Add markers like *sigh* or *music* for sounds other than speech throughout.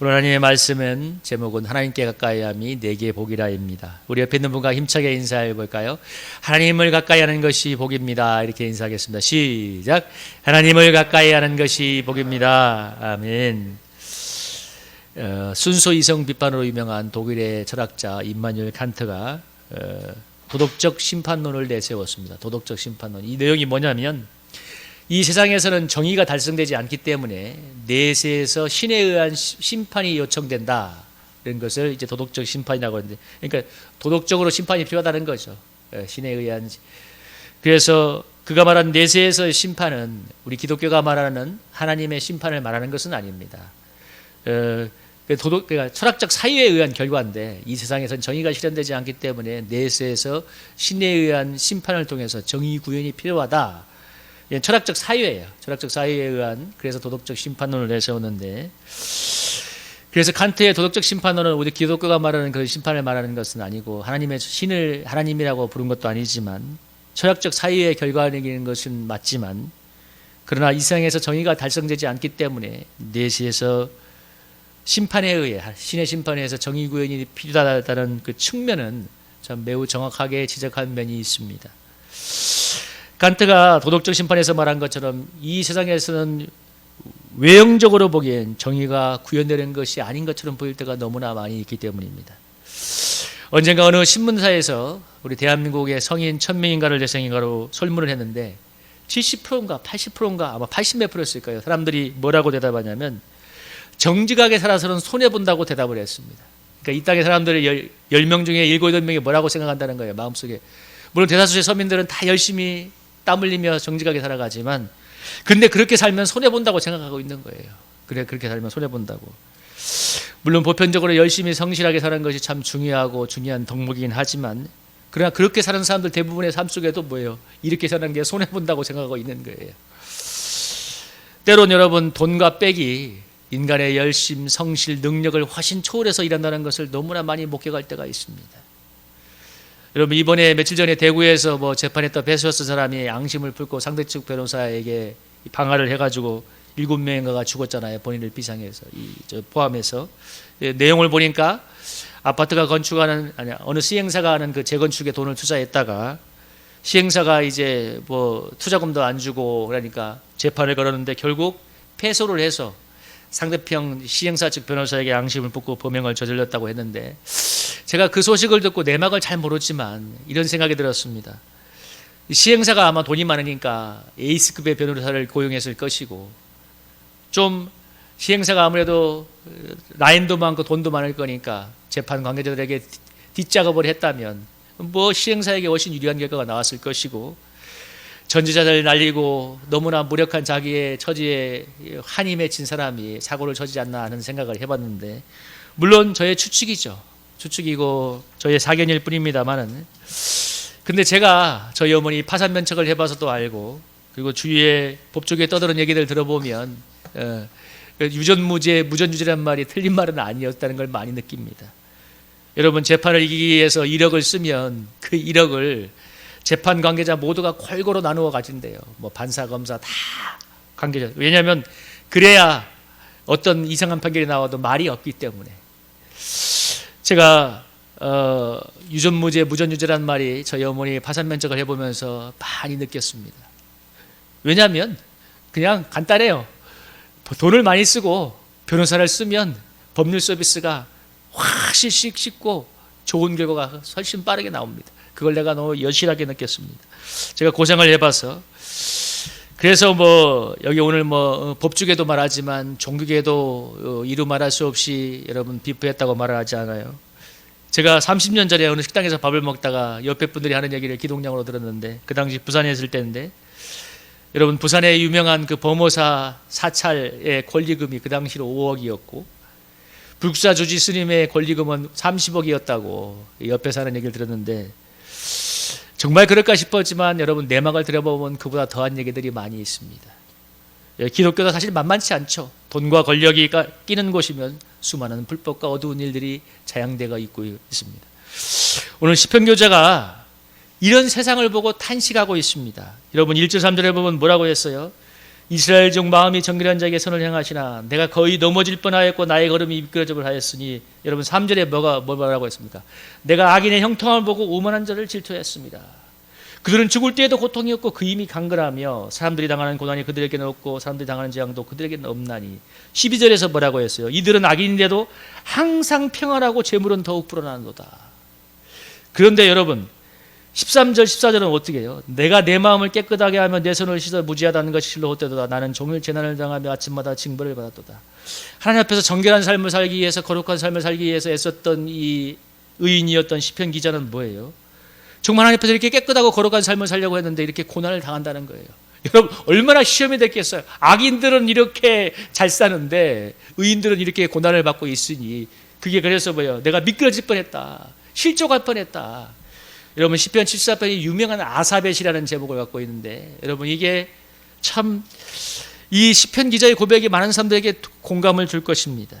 오늘 하나님의 말씀은 제목은 하나님께 가까이함이 내게 복이라입니다. 우리 옆에 있는 분과 힘차게 인사해 볼까요? 하나님을 가까이하는 것이 복입니다. 이렇게 인사하겠습니다. 시작. 하나님을 가까이하는 것이 복입니다. 아멘. 어, 순수 이성 비판으로 유명한 독일의 철학자 임마누엘 칸트가 어, 도덕적 심판론을 내세웠습니다. 도덕적 심판론. 이 내용이 뭐냐면 이 세상에서는 정의가 달성되지 않기 때문에 내세에서 신에 의한 시- 심판이 요청된다. 이런 것을 이제 도덕적 심판이라고 하는데, 그러니까 도덕적으로 심판이 필요하다는 거죠. 예, 신에 의한. 시- 그래서 그가 말한 내세에서의 심판은 우리 기독교가 말하는 하나님의 심판을 말하는 것은 아닙니다. 어, 그 도덕, 그러니까 철학적 사유에 의한 결과인데 이 세상에서는 정의가 실현되지 않기 때문에 내세에서 신에 의한 심판을 통해서 정의 구현이 필요하다. 이게 철학적 사유예요. 철학적 사유에 의한 그래서 도덕적 심판론을 내세웠는데 그래서 칸트의 도덕적 심판론은 우리 기독교가 말하는 그 심판을 말하는 것은 아니고 하나님의 신을 하나님이라고 부른 것도 아니지만 철학적 사유의 결과이는 것은 맞지만 그러나 이 세상에서 정의가 달성되지 않기 때문에 내시에서 심판에 의해 신의 심판에 의해서 정의 구현이 필요하다는 그 측면은 참 매우 정확하게 지적한 면이 있습니다. 칸트가 도덕적 심판에서 말한 것처럼 이 세상에서는 외형적으로 보기엔 정의가 구현되는 것이 아닌 것처럼 보일 때가 너무나 많이 있기 때문입니다. 언젠가 어느 신문사에서 우리 대한민국의 성인 천명인가를 대상인가로 설문을 했는데 70%인가 80%인가 아마 80몇 프로였을 거예요. 사람들이 뭐라고 대답하냐면 정직하게 살아서는 손해 본다고 대답을 했습니다. 그러니까 이 땅의 사람들의 10 명 중에 7, 8명이 뭐라고 생각한다는 거예요. 마음속에. 물론 대다수의 서민들은 다 열심히 땀 흘리며 정직하게 살아가지만 근데 그렇게 살면 손해 본다고 생각하고 있는 거예요. 그래 그렇게 살면 손해 본다고. 물론 보편적으로 열심히 성실하게 사는 것이 참 중요하고 중요한 덕목이긴 하지만 그러나 그렇게 사는 사람들 대부분의 삶 속에도 뭐예요? 이렇게 사는 게 손해 본다고 생각하고 있는 거예요. 때론 여러분 돈과 빽이 인간의 열심, 성실, 능력을 훨씬 초월해서 일한다는 것을 너무나 많이 목격할 때가 있습니다. 여러분 이번에 며칠 전에 대구에서 뭐 재판했던 배수였던 사람이 양심을 풀고 상대 측 변호사에게 방화를 해가지고 일곱 명인가가 죽었잖아요 본인을 비상해서. 이저 포함해서. 예, 내용을 보니까 아파트가 건축하는 아니 어느 시행사가 하는 그 재건축에 돈을 투자했다가 시행사가 이제 뭐 투자금도 안 주고 그러니까 재판을 걸었는데 결국 패소를 해서 상대편 시행사 측 변호사에게 양심을 붓고 범행을 저질렀다고 했는데 제가 그 소식을 듣고 내막을 잘 모르지만 이런 생각이 들었습니다. 시행사가 아마 돈이 많으니까 에이스급의 변호사를 고용했을 것이고 좀 시행사가 아무래도 라인도 많고 돈도 많을 거니까 재판 관계자들에게 뒷작업을 했다면 뭐 시행사에게 훨씬 유리한 결과가 나왔을 것이고 전지자를 날리고 너무나 무력한 자기의 처지에 한이 맺힌 사람이 사고를 저지지 않나 하는 생각을 해봤는데 물론 저의 추측이죠. 추측이고 저의 사견일 뿐입니다만은 근데 제가 저희 어머니 파산 면책을 해봐서도 알고 그리고 주위에 법조계 떠드는 얘기들 들어보면 어, 유전무죄 무전유죄란 말이 틀린 말은 아니었다는 걸 많이 느낍니다. 여러분 재판을 이기기 위해서 1억을 쓰면 그 1억을 재판 관계자 모두가 골고루 나누어 가진대요. 뭐 반사 검사 다 관계자. 왜냐하면 그래야 어떤 이상한 판결이 나와도 말이 없기 때문에. 제가 어, 유전무죄 무전유죄란 말이 저희 어머니 파산 면책을 해보면서 많이 느꼈습니다. 왜냐하면 그냥 간단해요. 돈을 많이 쓰고 변호사를 쓰면 법률 서비스가 훨씬 쉽고 좋은 결과가 훨씬 빠르게 나옵니다. 그걸 내가 너무 여실하게 느꼈습니다. 제가 고생을 해봐서 그래서 뭐 여기 오늘 뭐 법주계도 말하지만 종교계도 이루 말할 수 없이 여러분 비프했다고 말하지 않아요. 제가 30년 전에 어느 식당에서 밥을 먹다가 옆에 분들이 하는 얘기를 기동량으로 들었는데 그 당시 부산에 있을 때인데 여러분 부산의 유명한 그 범호사 사찰의 권리금이 그 당시로 5억이었고 불국사 주지 스님의 권리금은 30억이었다고 옆에 사는 얘기를 들었는데 정말 그럴까 싶었지만 여러분 내막을 들여보면 그보다 더한 얘기들이 많이 있습니다. 예, 기독교도 사실 만만치 않죠. 돈과 권력이 끼는 곳이면 수많은 불법과 어두운 일들이 자양되어 있고 있습니다. 오늘 시편 교자가 이런 세상을 보고 탄식하고 있습니다. 여러분 1절 3절에 보면 뭐라고 했어요? 이스라엘 중 마음이 정결한 자에게 선을 행하시나 내가 거의 넘어질 뻔하였고 나의 걸음이 미끄러짐을 하였으니 여러분 3절에 뭐가 뭐라고 했습니까? 내가 악인의 형통함을 보고 오만한 자를 질투했습니다. 그들은 죽을 때에도 고통이 없고 그 힘이 강건하며 사람들이 당하는 고난이 그들에게는 없고 사람들이 당하는 재앙도 그들에게는 없나니 12절에서 뭐라고 했어요? 이들은 악인인데도 항상 평안하고 재물은 더욱 불어나는도다. 그런데 여러분 13절 14절은 어떻게 해요? 내가 내 마음을 깨끗하게 하며 내 손을 씻어 무지하다는 것이 실로 헛되도다. 나는 종일 재난을 당하며 아침마다 징벌을 받았도다. 하나님 앞에서 정결한 삶을 살기 위해서 거룩한 삶을 살기 위해서 애썼던 이 의인이었던 시편 기자는 뭐예요? 정말 하나님 앞에서 이렇게 깨끗하고 거룩한 삶을 살려고 했는데 이렇게 고난을 당한다는 거예요. *laughs* 여러분 얼마나 시험이 됐겠어요. 악인들은 이렇게 잘 사는데 의인들은 이렇게 고난을 받고 있으니 그게 그래서 뭐예요? 내가 미끄러질 뻔했다. 실족할 뻔했다. 여러분 시편 74편이 유명한 아사벳이라는 제목을 갖고 있는데 여러분 이게 참 이 시편 기자의 고백이 많은 사람들에게 공감을 줄 것입니다.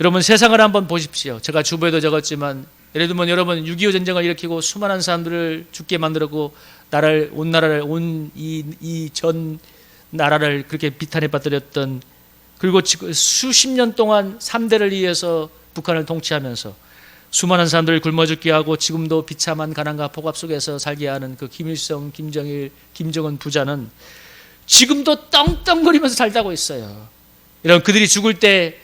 여러분 세상을 한번 보십시오. 제가 주보에도 적었지만 예를 들면 여러분 6.25 전쟁을 일으키고 수많은 사람들을 죽게 만들었고 나라를 온 나라를 온 이 이 전 나라를 그렇게 비탄에 빠뜨렸던 그리고 수십 년 동안 3대를 이어서 북한을 통치하면서 수많은 사람들을 굶어 죽게 하고 지금도 비참한 가난과 폭압 속에서 살게 하는 그 김일성, 김정일, 김정은 부자는 지금도 떵떵거리면서 살다고 있어요. 이런 그들이 죽을 때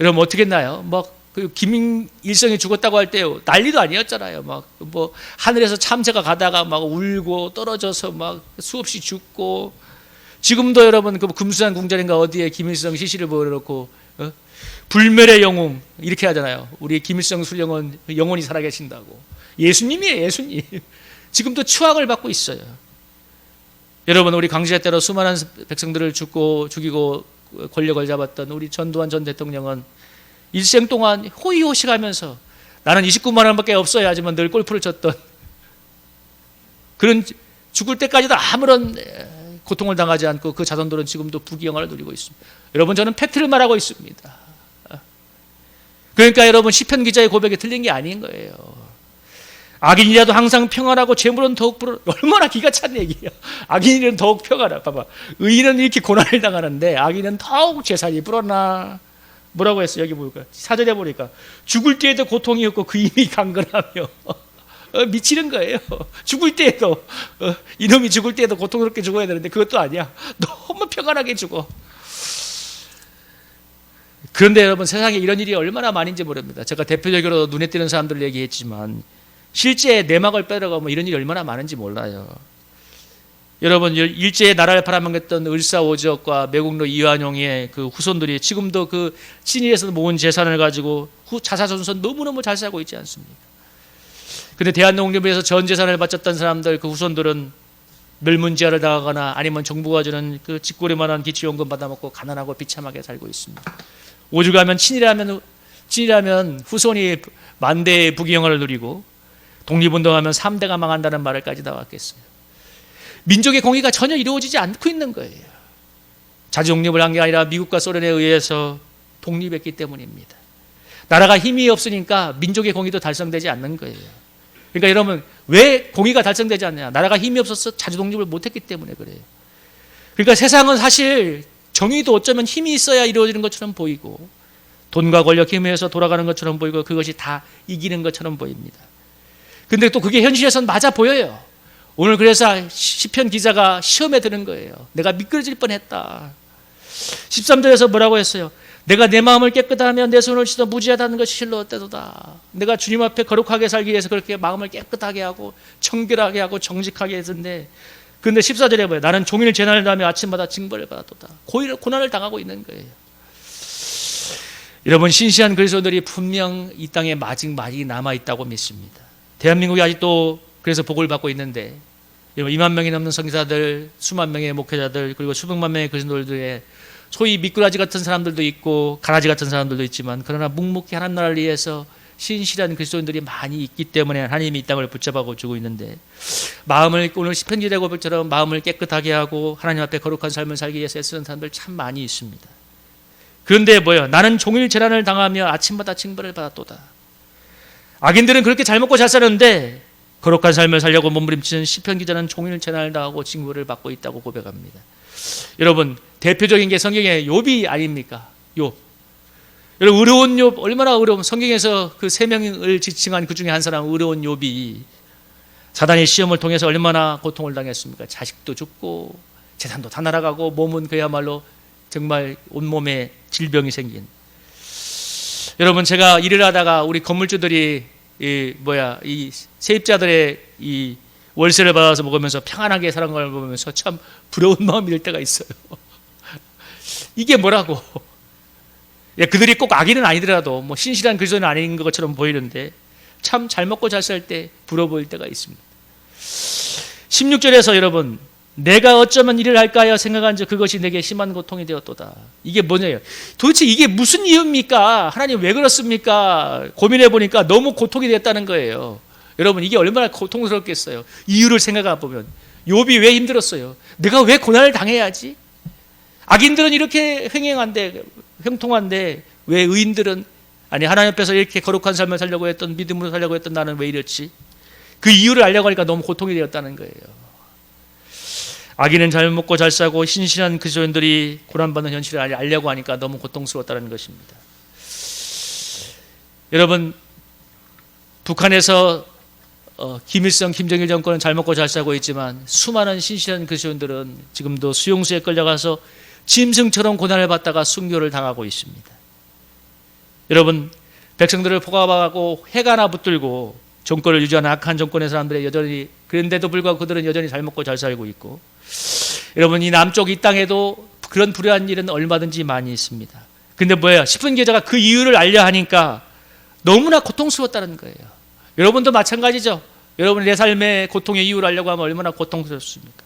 여러분 어떻게 했나요? 막그 김일성이 죽었다고 할 때 난리도 아니었잖아요. 막 뭐 하늘에서 참새가 가다가 막 울고 떨어져서 막 수없이 죽고 지금도 여러분 그 금수산 궁전인가 어디에 김일성 시신을 보여놓고 어? 불멸의 영웅 이렇게 하잖아요. 우리 김일성 술영은 영원히 살아계신다고. 예수님이에요, 예수님. 지금도 추악을 받고 있어요. 여러분 우리 광시대 때로 수많은 백성들을 죽고 죽이고 권력을 잡았던 우리 전두환 전 대통령은 일생 동안 호의호식하면서 나는 29만 원밖에 없어야 하지만 늘 골프를 쳤던 *laughs* 그런 죽을 때까지도 아무런 고통을 당하지 않고 그 자손들은 지금도 부귀영화를 누리고 있습니다. 여러분 저는 팩트를 말하고 있습니다. 그러니까 여러분 시편 기자의 고백이 틀린 게 아닌 거예요. 악인이라도 항상 평안하고 재물은 더욱 불어 얼마나 기가 찬 얘기예요. *laughs* 악인은 더욱 평안하. 봐봐. 의인은 이렇게 고난을 당하는데 악인은 더욱 재산이 불어나. 뭐라고 했어? 여기 보니까 사절에 보니까 죽을 때에도 고통이 없고 그 힘이 강건하며 *laughs* 어, 미치는 거예요. *laughs* 죽을 때에도 어, 이놈이 죽을 때에도 고통스럽게 죽어야 되는데 그것도 아니야. 너무 평안하게 죽어. 그런데 여러분 세상에 이런 일이 얼마나 많은지 모릅니다. 제가 대표적으로 눈에 띄는 사람들을 얘기했지만 실제 내막을 빼려가면 이런 일이 얼마나 많은지 몰라요. 여러분 일제의 나라를 팔아먹였던 을사오적과 매국노 이완용의 그 후손들이 지금도 그 친일에서 모은 재산을 가지고 후 자사전선 너무너무 잘 살고 있지 않습니까? 근데 대한농림부에서 전 재산을 바쳤던 사람들 그 후손들은 멸문지하를 당하거나 아니면 정부가 주는 그 직고리만한 기초연금 받아먹고 가난하고 비참하게 살고 있습니다. 오죽하면 친이라면 친이라면 후손이 만대의 부귀영화를 누리고 독립운동하면 3대가 망한다는 말을까지 나왔겠어요. 민족의 공의가 전혀 이루어지지 않고 있는 거예요. 자주독립을 한 게 아니라 미국과 소련에 의해서 독립했기 때문입니다. 나라가 힘이 없으니까 민족의 공의도 달성되지 않는 거예요. 그러니까 여러분 왜 공의가 달성되지 않냐? 나라가 힘이 없어서 자주독립을 못했기 때문에 그래요. 그러니까 세상은 사실 정의도 어쩌면 힘이 있어야 이루어지는 것처럼 보이고 돈과 권력 힘에 서 돌아가는 것처럼 보이고 그것이 다 이기는 것처럼 보입니다. 근데 또 그게 현실에선 맞아 보여요. 오늘 그래서 시편 기자가 시험에 드는 거예요. 내가 미끄러질 뻔했다. 13절에서 뭐라고 했어요? 내가 내 마음을 깨끗하면 내 손을 씻어 무지하다는 것이 실로 어때도다. 내가 주님 앞에 거룩하게 살기 위해서 그렇게 마음을 깨끗하게 하고 청결하게 하고 정직하게 했는데 근데 14절에 뭐예요? 나는 종일 재난을 당하며 아침마다 징벌을 받았도다. 고일, 고난을 당하고 있는 거예요. 여러분 신시한 그리스도들이 분명 이 땅에 마직 많이 남아 있다고 믿습니다. 대한민국이 아직도 그래서 복을 받고 있는데 2만 명이 넘는 성기사들, 수만 명의 목회자들 그리고 수백만 명의 그리스도들의 소위 미꾸라지 같은 사람들도 있고 가라지 같은 사람들도 있지만 그러나 묵묵히 하나님 나라를 위해서 신실한 그리스도인들이 많이 있기 때문에 하나님이 이 땅을 붙잡아 주고 있는데 마음을 오늘 시편기대 고백처럼 마음을 깨끗하게 하고 하나님 앞에 거룩한 삶을 살기 위해서 애쓰는 사람들 참 많이 있습니다. 그런데 뭐요? 나는 종일 재난을 당하며 아침마다 징벌을 받았도다. 악인들은 그렇게 잘 먹고 잘 사는데 거룩한 삶을 살려고 몸부림치는 시편 기자는 종일 재난을 당하고 징후를 받고 있다고 고백합니다. 여러분 대표적인 게 성경의 욥이 아닙니까? 욥. 여러분 의로운 욥 얼마나 의로운 성경에서 그 세 명을 지칭한 그 중에 한 사람 의로운 욥이 사단의 시험을 통해서 얼마나 고통을 당했습니까? 자식도 죽고 재산도 다 날아가고 몸은 그야말로 정말 온몸에 질병이 생긴. 여러분 제가 일을 하다가 우리 건물주들이 이 뭐야 이 세입자들의 이 월세를 받아서 먹으면서 평안하게 사는 걸 보면서 참 부러운 마음이 들 때가 있어요. *laughs* 이게 뭐라고? 예, 그들이 꼭 악인은 아니더라도 뭐 신실한 그리스도는 아닌 것처럼 보이는데 참 잘 먹고 잘 살 때 부러워 보일 때가 있습니다. 16절에서 여러분 내가 어쩌면 일을 할까요 생각한 적 그것이 내게 심한 고통이 되었도다. 이게 뭐냐요? 도대체 이게 무슨 이유입니까? 하나님 왜 그렇습니까? 고민해 보니까 너무 고통이 됐다는 거예요. 여러분 이게 얼마나 고통스럽겠어요. 이유를 생각해 보면 욥이 왜 힘들었어요? 내가 왜 고난을 당해야지? 악인들은 이렇게 횡행한데 형통한데 왜 의인들은 아니 하나님 앞에서 이렇게 거룩한 삶을 살려고 했던 믿음으로 살려고 했던 나는 왜 이렇지? 그 이유를 알려고 하니까 너무 고통이 되었다는 거예요. 악인은 잘 먹고 잘 싸고 신실한 그리스도인들이 고난받는 현실을 알려고 하니까 너무 고통스러웠다는 것입니다. 여러분 북한에서 어, 김일성, 김정일 정권은 잘 먹고 잘 싸고 있지만 수많은 신실한 그리스도인들은 지금도 수용소에 끌려가서 짐승처럼 고난을 받다가 순교를 당하고 있습니다. 여러분 백성들을 포갑하고 해가나 붙들고 정권을 유지하는 악한 정권의 사람들의 여전히 그런데도 불구하고 그들은 여전히 잘 먹고 잘 살고 있고 여러분 이 남쪽 이 땅에도 그런 불행한 일은 얼마든지 많이 있습니다. 근데 뭐예요? 10분 계좌가 그 이유를 알려 하니까 너무나 고통스러웠다는 거예요. 여러분도 마찬가지죠. 여러분 내 삶의 고통의 이유를 알려고 하면 얼마나 고통스럽습니까?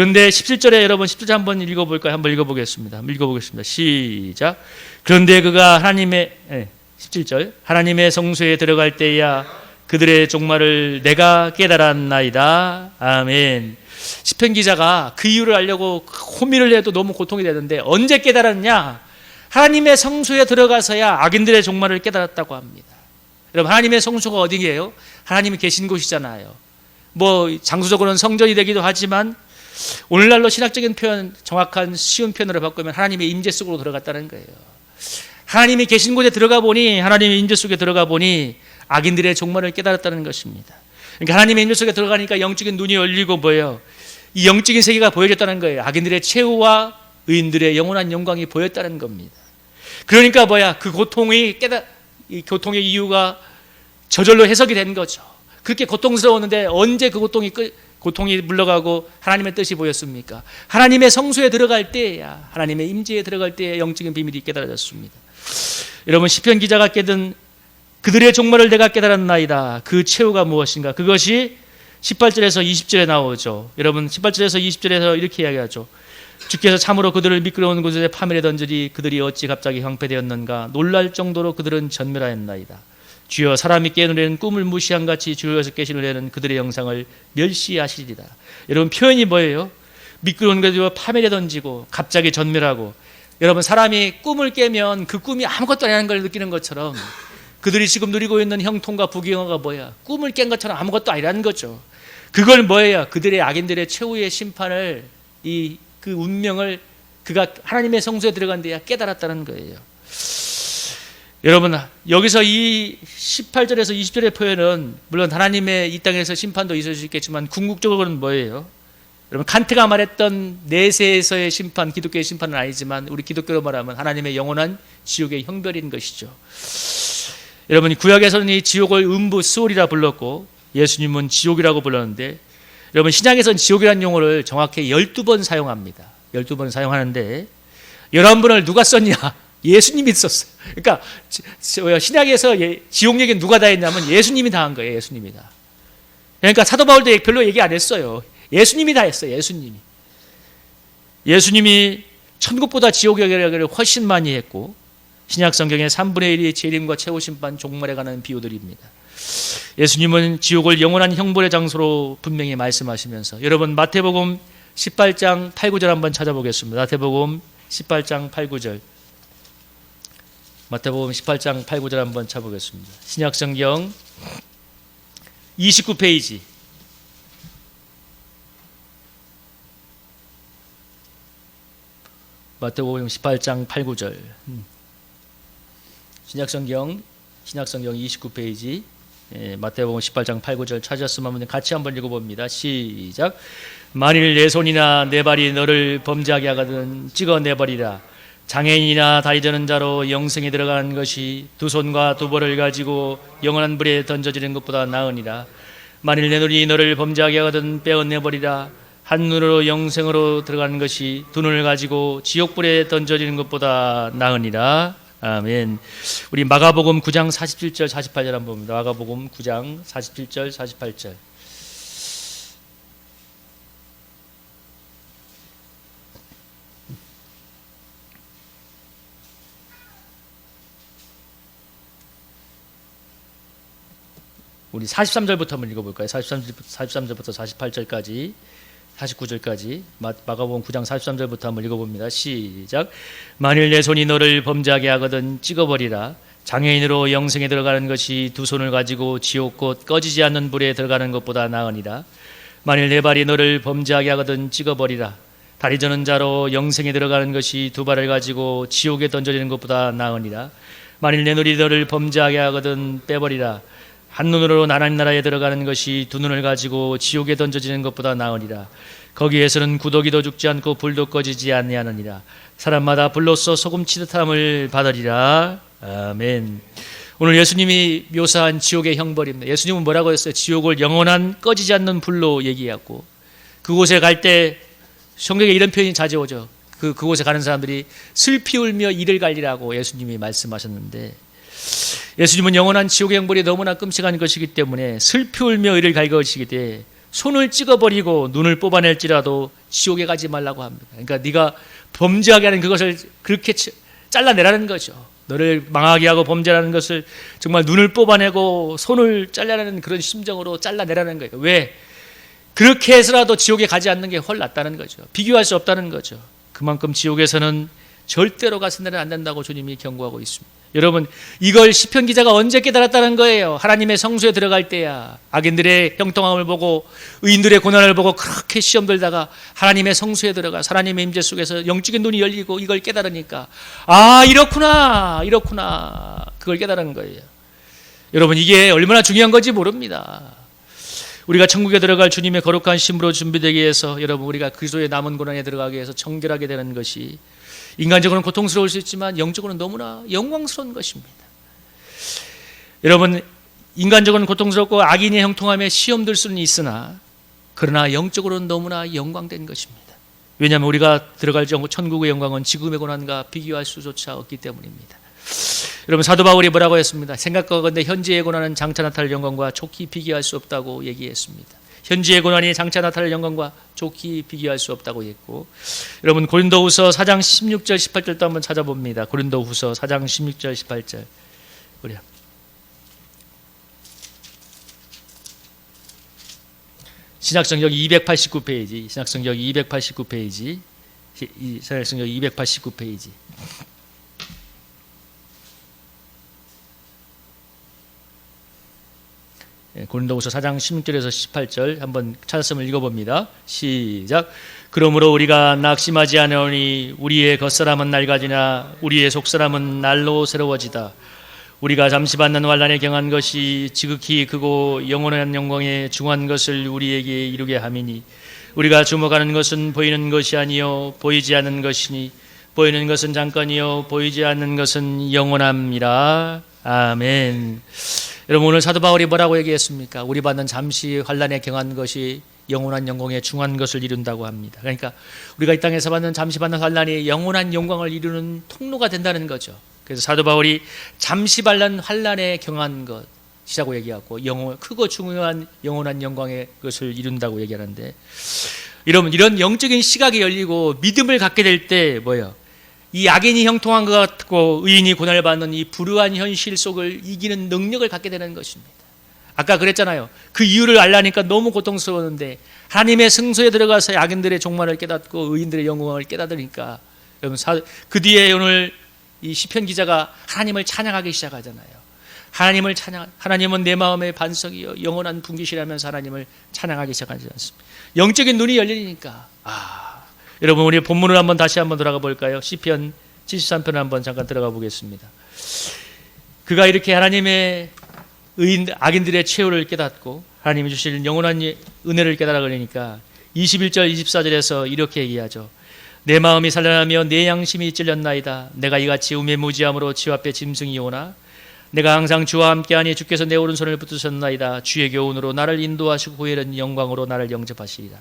그런데 17절에 여러분 17절 한번 읽어볼까요? 한번 읽어보겠습니다. 한번 읽어보겠습니다. 시작. 그런데 그가 하나님의 네, 17절 하나님의 성소에 들어갈 때야 그들의 종말을 내가 깨달았나이다. 아멘. 시편 기자가 그 이유를 알려고 호미를 해도 너무 고통이 되는데 언제 깨달았냐? 하나님의 성소에 들어가서야 악인들의 종말을 깨달았다고 합니다. 여러분 하나님의 성소가 어디예요? 하나님이 계신 곳이잖아요. 뭐 장소적으로는 성전이 되기도 하지만 오늘날로 신학적인 표현 정확한 쉬운 표현으로 바꾸면 하나님의 임재 속으로 들어갔다는 거예요. 하나님이 계신 곳에 들어가 보니 하나님의 임재 속에 들어가 보니 악인들의 종말을 깨달았다는 것입니다. 그러니까 하나님의 임재 속에 들어가니까 영적인 눈이 열리고 뭐예요? 이 영적인 세계가 보여졌다는 거예요. 악인들의 최후와 의인들의 영원한 영광이 보였다는 겁니다. 그러니까 뭐야? 그 고통이 깨달 이 고통의 이유가 저절로 해석이 된 거죠. 그렇게 고통스러웠는데 언제 그 고통이 끝 고통이 물러가고 하나님의 뜻이 보였습니까? 하나님의 성소에 들어갈 때야 하나님의 임재에 들어갈 때에 영적인 비밀이 깨달아졌습니다. 여러분 시편 기자가 깨든 그들의 종말을 내가 깨달았나이다. 그 최후가 무엇인가? 그것이 18절에서 20절에 나오죠. 여러분 18절에서 20절에서 이렇게 이야기하죠. 주께서 참으로 그들을 미끄러운 곳에 파멸에 던지리 그들이 어찌 갑자기 황폐되었는가 놀랄 정도로 그들은 전멸하였나이다. 주여 사람이 깨누리는 꿈을 무시한 같이 주여서 깨시는 내는 그들의 영상을 멸시하시리다. 여러분 표현이 뭐예요? 미끄러운 곳에 파멸에 던지고 갑자기 전멸하고 여러분 사람이 꿈을 깨면 그 꿈이 아무것도 아니라는 걸 느끼는 것처럼 그들이 지금 누리고 있는 형통과 부귀영화가 뭐야? 꿈을 깬 것처럼 아무것도 아니라는 거죠. 그걸 뭐예요? 그들의 악인들의 최후의 심판을 이 그 운명을 그가 하나님의 성소에 들어간 데야 깨달았다는 거예요. 여러분 여기서 이 18절에서 20절의 표현은 물론 하나님의 이 땅에서 심판도 있을 수 있겠지만 궁극적으로는 뭐예요? 여러분 칸트가 말했던 내세에서의 심판, 기독교의 심판은 아니지만 우리 기독교로 말하면 하나님의 영원한 지옥의 형별인 것이죠. 여러분 구약에서는 이 지옥을 음부 수월이라 불렀고 예수님은 지옥이라고 불렀는데 여러분 신약에서는 지옥이라는 용어를 정확히 12번 사용합니다. 12번 사용하는데 11번을 누가 썼냐? 예수님이 썼어요. 그러니까 신약에서 지옥 얘기는 누가 다 했냐면 예수님이 다 한 거예요. 예수님이 다. 그러니까 사도 바울도 별로 얘기 안 했어요. 예수님이 다 했어요. 예수님이. 예수님이 천국보다 지옥 얘기를 훨씬 많이 했고 신약 성경의 3분의 1이 재림과 최후 심판 종말에 관한 비유들입니다. 예수님은 지옥을 영원한 형벌의 장소로 분명히 말씀하시면서 여러분 마태복음 18장 8, 9절 한번 찾아보겠습니다. 마태복음 18장 8, 9절 마태복음 18장 8, 9절 한번 찾아보겠습니다. 신약 성경 29페이지. 마태복음 18장 8, 9절. 신약성경 신약성경 29페이지. 예, 마태복음 18장 8, 9절 찾았으면 같이 한번 읽어봅니다. 시작. 만일 내 손이나 내 발이 너를 범죄하게 하거든 찍어 내버리라. 장애인이나 다리 저는 자로 영생에 들어가는 것이 두 손과 두 발을 가지고 영원한 불에 던져지는 것보다 나으니라. 만일 내 눈이 너를 범죄하게 하거든 빼어내버리라. 한 눈으로 영생으로 들어가는 것이 두 눈을 가지고 지옥불에 던져지는 것보다 나으니라. 아멘. 우리 마가복음 9장 47절 48절 한번 봅니다. 마가복음 9장 47절 48절. 우리 43절부터 한번 읽어볼까요? 43절, 43절부터 48절까지 49절까지 마, 마가복음 9장 43절부터 한번 읽어봅니다. 시작. 만일 내 손이 너를 범죄하게 하거든 찍어버리라. 장애인으로 영생에 들어가는 것이 두 손을 가지고 지옥 곧 꺼지지 않는 불에 들어가는 것보다 나으니라. 만일 내 발이 너를 범죄하게 하거든 찍어버리라. 다리 저는 자로 영생에 들어가는 것이 두 발을 가지고 지옥에 던져지는 것보다 나으니라. 만일 내 눈이 너를 범죄하게 하거든 빼버리라. 한 눈으로 나라는 나라에 들어가는 것이 두 눈을 가지고 지옥에 던져지는 것보다 나으니라. 거기에서는 구더기도 죽지 않고 불도 꺼지지 아니하느니라. 사람마다 불로써 소금 치듯함을 받으리라. 아멘. 오늘 예수님이 묘사한 지옥의 형벌입니다. 예수님은 뭐라고 했어요? 지옥을 영원한 꺼지지 않는 불로 얘기했고 그곳에 갈 때 성경에 이런 표현이 자주 오죠. 그 그곳에 가는 사람들이 슬피 울며 이를 갈리라고 예수님이 말씀하셨는데 예수님은 영원한 지옥의 형벌이 너무나 끔찍한 것이기 때문에 슬피 울며 이를 갈 것이기 때문에 손을 찍어버리고 눈을 뽑아낼지라도 지옥에 가지 말라고 합니다. 그러니까 네가 범죄하게 하는 그것을 그렇게 잘라내라는 거죠. 너를 망하게 하고 범죄하는 것을 정말 눈을 뽑아내고 손을 잘라내는 그런 심정으로 잘라내라는 거예요. 왜? 그렇게 해서라도 지옥에 가지 않는 게 훨 낫다는 거죠. 비교할 수 없다는 거죠. 그만큼 지옥에서는 절대로 가서는 안 된다고 주님이 경고하고 있습니다. 여러분 이걸 시편 기자가 언제 깨달았다는 거예요. 하나님의 성소에 들어갈 때야 악인들의 형통함을 보고 의인들의 고난을 보고 그렇게 시험 들다가 하나님의 성소에 들어가 하나님의 임재 속에서 영적인 눈이 열리고 이걸 깨달으니까 아 이렇구나 이렇구나 그걸 깨달은 거예요. 여러분 이게 얼마나 중요한 건지 모릅니다. 우리가 천국에 들어갈 주님의 거룩한 심으로 준비되기 위해서 여러분 우리가 그리스도의 남은 고난에 들어가기 위해서 청결하게 되는 것이 인간적으로는 고통스러울 수 있지만 영적으로는 너무나 영광스러운 것입니다. 여러분 인간적으로는 고통스럽고 악인의 형통함에 시험될 수는 있으나 그러나 영적으로는 너무나 영광된 것입니다. 왜냐하면 우리가 들어갈 천국의 영광은 지금의 고난과 비교할 수조차 없기 때문입니다. 여러분 사도 바울이 뭐라고 했습니다. 생각하건대 현재의 고난은 장차 나타날 영광과 좋게 비교할 수 없다고 얘기했습니다. 현지의 고난이 장차 나타날 영광과 좋게 비교할 수 없다고 했고 여러분 고린도후서 4장 16절 18절도 한번 찾아봅니다. 고린도후서 4장 16절 18절. 우리 신약성경 289페이지 신약성경 289페이지 신약성경 289페이지 고린도후서 4장 16절에서 18절 한번 찾았으면 읽어봅니다. 시작. 그러므로 우리가 낙심하지 않으니 우리의 겉사람은 낡아지나 우리의 속사람은 날로 새로워지다. 우리가 잠시 받는 환란에 경한 것이 지극히 크고 영원한 영광에 중한 것을 우리에게 이루게 함이니 우리가 주목하는 것은 보이는 것이 아니요 보이지 않는 것이니 보이는 것은 잠깐이요 보이지 않는 것은 영원함이라. 아멘. 여러분 오늘 사도 바울이 뭐라고 얘기했습니까? 우리 받는 잠시 환란에 경한 것이 영원한 영광에 중한 것을 이룬다고 합니다. 그러니까 우리가 이 땅에서 받는 잠시 받는 환란이 영원한 영광을 이루는 통로가 된다는 거죠. 그래서 사도 바울이 잠시 받는 환란에 경한 것이라고 얘기하고 영원 크고 중요한 영원한 영광의 것을 이룬다고 얘기하는데 여러분 이런 영적인 시각이 열리고 믿음을 갖게 될 때 뭐예요? 이 악인이 형통한 것 같고 의인이 고난을 받는 이 불우한 현실 속을 이기는 능력을 갖게 되는 것입니다. 아까 그랬잖아요. 그 이유를 알라니까 너무 고통스러웠는데 하나님의 승소에 들어가서 악인들의 종말을 깨닫고 의인들의 영광을 깨닫으니까 여러분 그 뒤에 오늘 이 시편 기자가 하나님을 찬양하기 시작하잖아요. 하나님을 찬양 하나님은 내 마음의 반석이요 영원한 분기시라면서 하나님을 찬양하기 시작하지 않습니다. 영적인 눈이 열리니까 아 여러분 우리 본문을 한번 다시 한번 들어가 볼까요? 시편 73편 한번 잠깐 들어가 보겠습니다. 그가 이렇게 하나님의 의인 악인들의 최후를 깨닫고 하나님이 주실 영원한 은혜를 깨달아 그러니까 21절 24절에서 이렇게 얘기하죠. 내 마음이 살려나며 내 양심이 찔렸나이다. 내가 이같이 우매무지함으로 주 앞에 짐승이 오나 내가 항상 주와 함께하니 주께서 내 오른손을 붙드셨나이다. 주의 교훈으로 나를 인도하시고 고해는 영광으로 나를 영접하시리다.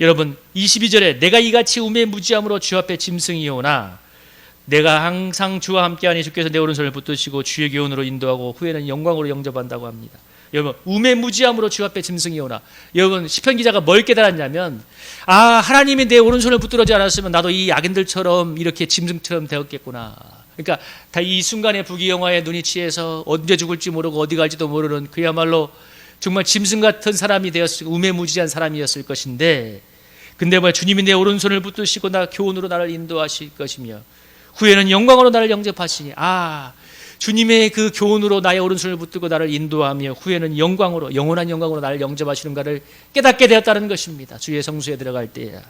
여러분 22절에 내가 이같이 우매 무지함으로 주 앞에 짐승이 오나 내가 항상 주와 함께하니 주께서 내 오른손을 붙드시고 주의 교훈으로 인도하고 후에는 영광으로 영접한다고 합니다. 여러분 우매무지함으로 주 앞에 짐승이 오나 여러분 시편 기자가 뭘 깨달았냐면 아 하나님이 내 오른손을 붙들어지 않았으면 나도 이 악인들처럼 이렇게 짐승처럼 되었겠구나. 그러니까 다 이 순간에 부귀영화에 눈이 취해서 언제 죽을지 모르고 어디 갈지도 모르는 그야말로 정말 짐승 같은 사람이 되었을 우매무지한 사람이었을 것인데 근데 뭐 주님이 내 오른손을 붙드시고 나 교훈으로 나를 인도하실 것이며 후에는 영광으로 나를 영접하시니 아 주님의 그 교훈으로 나의 오른손을 붙들고 나를 인도하며 후에는 영광으로 영원한 영광으로 나를 영접하시는가를 깨닫게 되었다는 것입니다. 주의 성수에 들어갈 때야.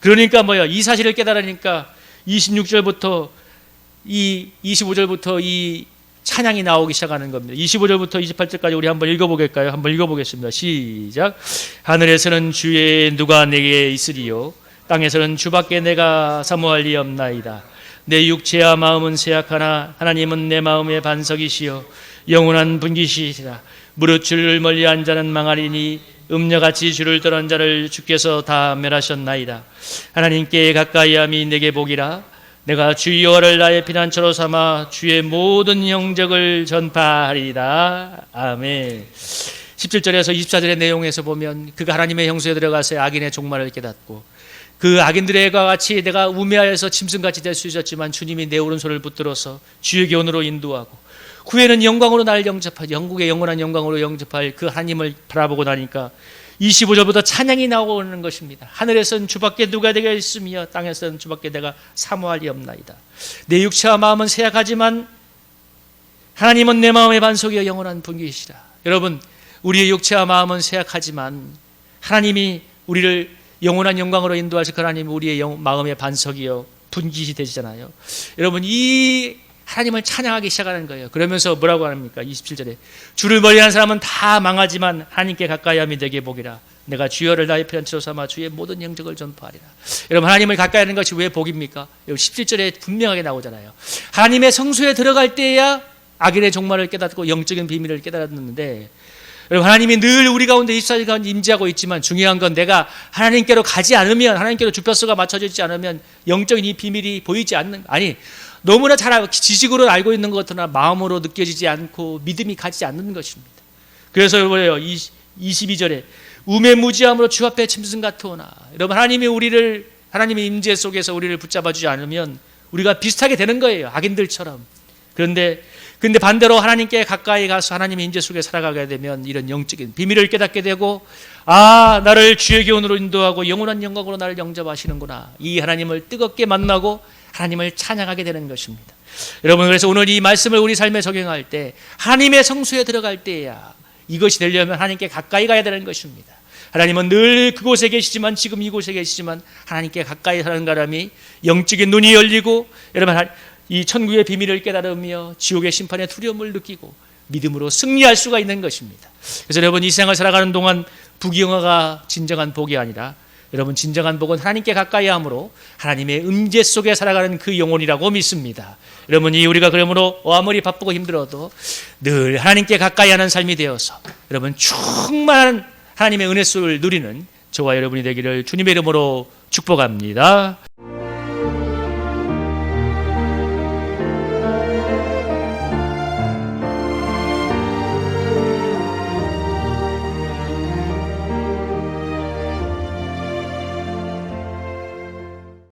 그러니까 뭐야 이 사실을 깨달으니까 26절부터 이 25절부터 이 찬양이 나오기 시작하는 겁니다. 25절부터 28절까지 우리 한번 읽어보겠까요? 한번 읽어보겠습니다. 시작. 하늘에서는 주의 누가 내게 있으리요 땅에서는 주밖에 내가 사모할 리 없나이다. 내 육체와 마음은 쇠약하나 하나님은 내 마음의 반석이시요 영원한 분기시시라 무릇 주를 멀리한 자는 망하리니 음녀같이 주를 떠난 자를 주께서 다 멸하셨나이다 하나님께 가까이함이 내게 복이라 내가 주 여호와를 나의 피난처로 삼아 주의 모든 영적을 전파하리이다. 아멘. 17절에서 24절의 내용에서 보면 그가 하나님의 형수에 들어가서 악인의 종말을 깨닫고 그 악인들과 같이 내가 우매하여서 짐승같이 될 수 있었지만 주님이 내 오른손을 붙들어서 주의 교훈으로 인도하고 후에는 영광으로 나를 영접할 영국의 영원한 영광으로 영접할 그 하나님을 바라보고 나니까 25절부터 찬양이 나오는 것입니다. 하늘에선 주밖에 누가 되게 있으며 땅에서는 주밖에 내가 사모할 리 없나이다. 내 육체와 마음은 쇠약하지만 하나님은 내 마음의 반석이여 영원한 분기시라. 여러분 우리의 육체와 마음은 쇠약하지만 하나님이 우리를 영원한 영광으로 인도하실 그 하나님 우리의 영, 마음의 반석이요 분깃이 되시잖아요. 여러분 이 하나님을 찬양하기 시작하는 거예요. 그러면서 뭐라고 합니까? 27절에 주를 멀리하는 사람은 다 망하지만 하나님께 가까이함이 되게 복이라. 내가 주여를 나의 편치로 삼아 주의 모든 영적을 전파하리라. 여러분 하나님을 가까이 하는 것이 왜 복입니까? 여기 17절에 분명하게 나오잖아요. 하나님의 성소에 들어갈 때야 악인의 종말을 깨닫고 영적인 비밀을 깨달았는데 여러분 하나님이 늘 우리 가운데 24시간 임재하고 있지만 중요한 건 내가 하나님께로 가지 않으면 하나님께로 주표수가 맞춰지지 않으면 영적인 이 비밀이 보이지 않는 아니 너무나 잘 지식으로 알고 있는 것 같으나 마음으로 느껴지지 않고 믿음이 가지 않는 것입니다. 그래서 여러분요 22절에 우매무지함으로 주 앞에 짐승 같으나 여러분 하나님이 우리를 하나님의 임재 속에서 우리를 붙잡아 주지 않으면 우리가 비슷하게 되는 거예요. 악인들처럼. 그런데 근데 반대로 하나님께 가까이 가서 하나님의 임재 속에 살아가게 되면 이런 영적인 비밀을 깨닫게 되고 아 나를 주의 교훈으로 인도하고 영원한 영광으로 나를 영접하시는구나 이 하나님을 뜨겁게 만나고 하나님을 찬양하게 되는 것입니다. 여러분 그래서 오늘 이 말씀을 우리 삶에 적용할 때 하나님의 성수에 들어갈 때야 이것이 되려면 하나님께 가까이 가야 되는 것입니다. 하나님은 늘 그곳에 계시지만 지금 이곳에 계시지만 하나님께 가까이 사는 사람이 영적인 눈이 열리고 여러분 이 천국의 비밀을 깨달으며 지옥의 심판의 두려움을 느끼고 믿음으로 승리할 수가 있는 것입니다. 그래서 여러분 이 생을 살아가는 동안 부귀영화가 진정한 복이 아니라 여러분 진정한 복은 하나님께 가까이 함으로 하나님의 음재 속에 살아가는 그 영혼이라고 믿습니다. 여러분이 우리가 그러므로 아무리 바쁘고 힘들어도 늘 하나님께 가까이 하는 삶이 되어서 여러분 충만한 하나님의 은혜 속을 누리는 저와 여러분이 되기를 주님의 이름으로 축복합니다.